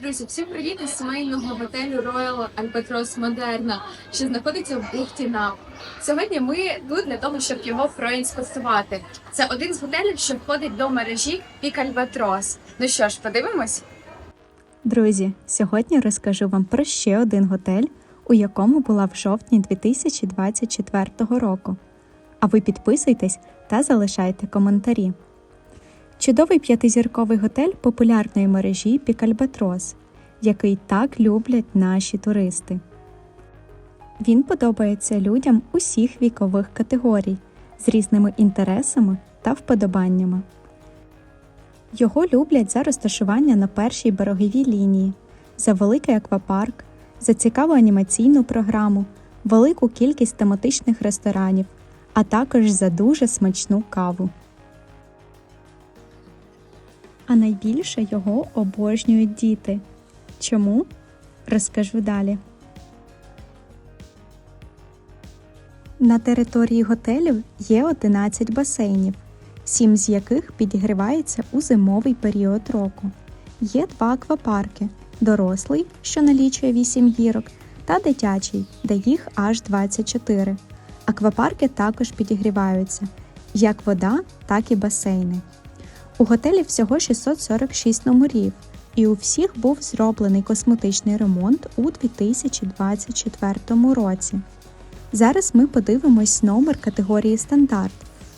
Друзі, всім привіт із сімейного готелю Royal Albatross Moderna, що знаходиться в бухті Нав. Сьогодні ми тут для того, щоб його проінспектувати. Це один з готелів, що входить до мережі Peak Albatross. Ну що ж, подивимось? Друзі, сьогодні розкажу вам про ще один готель, у якому була в жовтні 2024 року. А ви підписуйтесь та залишайте коментарі. Чудовий п'ятизірковий готель популярної мережі Пікальбатрос, який так люблять наші туристи. Він подобається людям усіх вікових категорій з різними інтересами та вподобаннями. Його люблять за розташування на першій береговій лінії, за великий аквапарк, за цікаву анімаційну програму, велику кількість тематичних ресторанів, а також за дуже смачну каву. А найбільше його обожнюють діти. Чому? Розкажу далі. На території готелю є 11 басейнів, сім з яких підігрівається у зимовий період року. Є два аквапарки: дорослий, що налічує 8 гірок, та дитячий, де їх аж 24. Аквапарки також підігріваються як вода, так і басейни. У готелі всього 646 номерів, і у всіх був зроблений косметичний ремонт у 2024 році. Зараз ми подивимось номер категорії стандарт.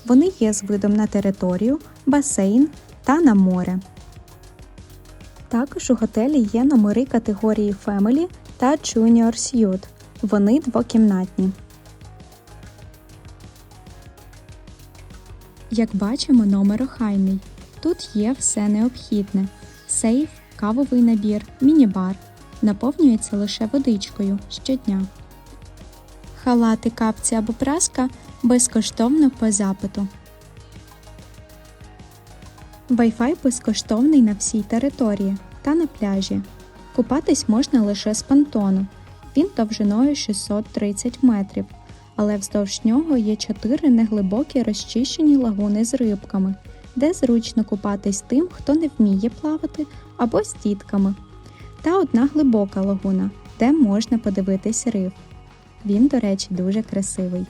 Вони є з видом на територію, басейн та на море. Також у готелі є номери категорії Family та Junior Suite. Вони двокімнатні. Як бачимо, номер охайний. Тут є все необхідне: сейф, кавовий набір, міні-бар. Наповнюється лише водичкою щодня. Халати, капці або праска безкоштовно по запиту. Wi-Fi безкоштовний на всій території та на пляжі. Купатись можна лише з понтону. Він довжиною 630 метрів, але вздовж нього є чотири неглибокі розчищені лагуни з рибками, де зручно купатись тим, хто не вміє плавати, або з дітками. Та одна глибока лагуна, де можна подивитись риф. Він, до речі, дуже красивий.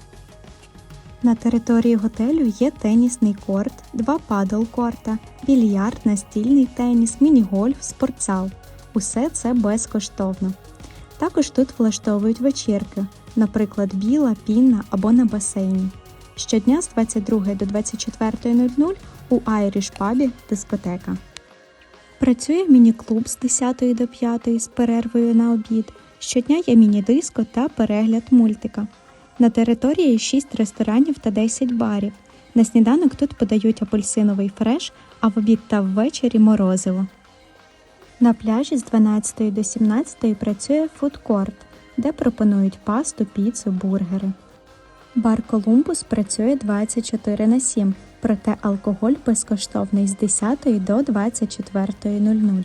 На території готелю є тенісний корт, два падл-корта, більярд, настільний теніс, міні-гольф, спортзал. Усе це безкоштовно. Також тут влаштовують вечірки, наприклад, біла, пінна або на басейні. Щодня з 22 до 24.00 у Irish Pub дискотека. Працює міні-клуб з 10 до 5 з перервою на обід. Щодня є міні-диско та перегляд мультика. На території 6 ресторанів та 10 барів. На сніданок тут подають апельсиновий фреш, а в обід та ввечері морозиво. На пляжі з 12 до 17 працює фудкорт, де пропонують пасту, піцу, бургери. Бар Колумбус працює 24 на 7, проте алкоголь безкоштовний з 10 до 24.00.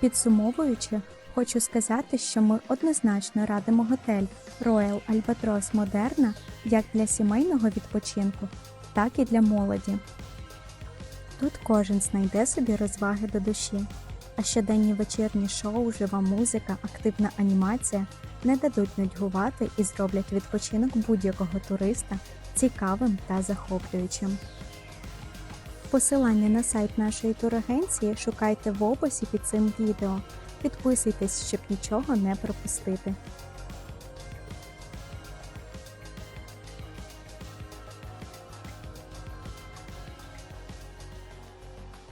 Підсумовуючи, хочу сказати, що ми однозначно радимо готель Royal Albatross Moderna як для сімейного відпочинку, так і для молоді. Тут кожен знайде собі розваги до душі, а щоденні вечірні шоу, жива музика, активна анімація не дадуть нудьгувати і зроблять відпочинок будь-якого туриста цікавим та захоплюючим. Посилання на сайт нашої турагенції шукайте в описі під цим відео. Підписуйтесь, щоб нічого не пропустити.